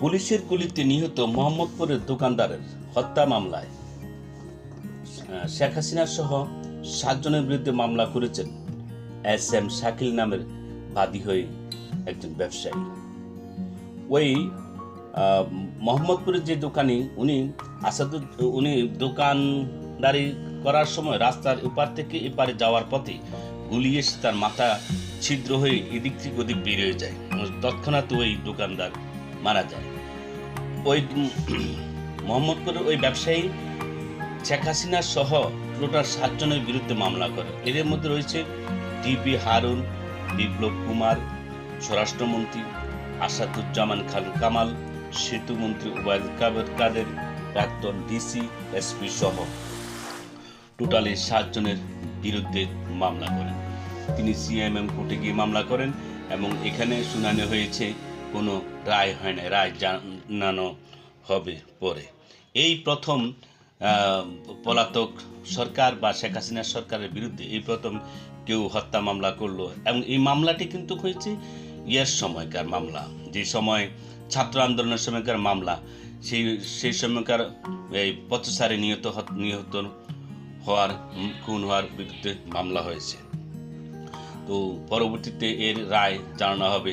পুলিশের গুলিতে নিহত মোহাম্মদপুরের দোকানদারের হত্যা মামলায়। শেখ হাসিনা সহ সাতজনের বিরুদ্ধে মামলা করেছেন এস এম শাকিল নামের বাদী হয়ে একজন ব্যবসায়ী। ওই মোহাম্মদপুরের যে দোকানি, উনি আসাদুদ, উনি দোকানদারি করার সময় রাস্তার এপার থেকে এপারে যাওয়ার পথে গুলি এসে তার মাথা ছিদ্র হয়ে এদিক থেকে ওদিক বেরিয়ে যায়। তৎক্ষণাৎ ওই দোকানদার মারা যায়। ওই মোহাম্মদপুরের ওই ব্যবসায়ী শেখ হাসিনা সহ টোটাল সাতজনের বিরুদ্ধে মামলা করে। এদের মধ্যে রয়েছে ডিবি হারুন, বিপ্লব কুমার, স্বরাষ্ট্রমন্ত্রী আসাদুজ্জামান খান কামাল সেতুমন্ত্রী ওবায়দ কাবের কাদের প্রাক্তন ডিসি, এসপি সহ টোটালি সাতজনের বিরুদ্ধে মামলা করেন। তিনি সিএমএম কোর্টে গিয়ে মামলা করেন এবং এখানে শুনানি হয়েছে কোনো রায় হয় না রায় জানানো হবে পরে। এই প্রথম পলাতক সরকার বা শেখ হাসিনা সরকারের বিরুদ্ধে এই প্রথম কেউ হত্যা মামলা করল। এবং এই মামলাটি কিন্তু হয়েছে ইয়ের সময়কার মামলা, যে সময় ছাত্র আন্দোলনের সময়কার মামলা, সেই সেই সময়কার এই পথচারে নিহত নিহত হওয়ার, খুন হওয়ার বিরুদ্ধে মামলা হয়েছে। তো পরবর্তীতে এর রায় জানানো হবে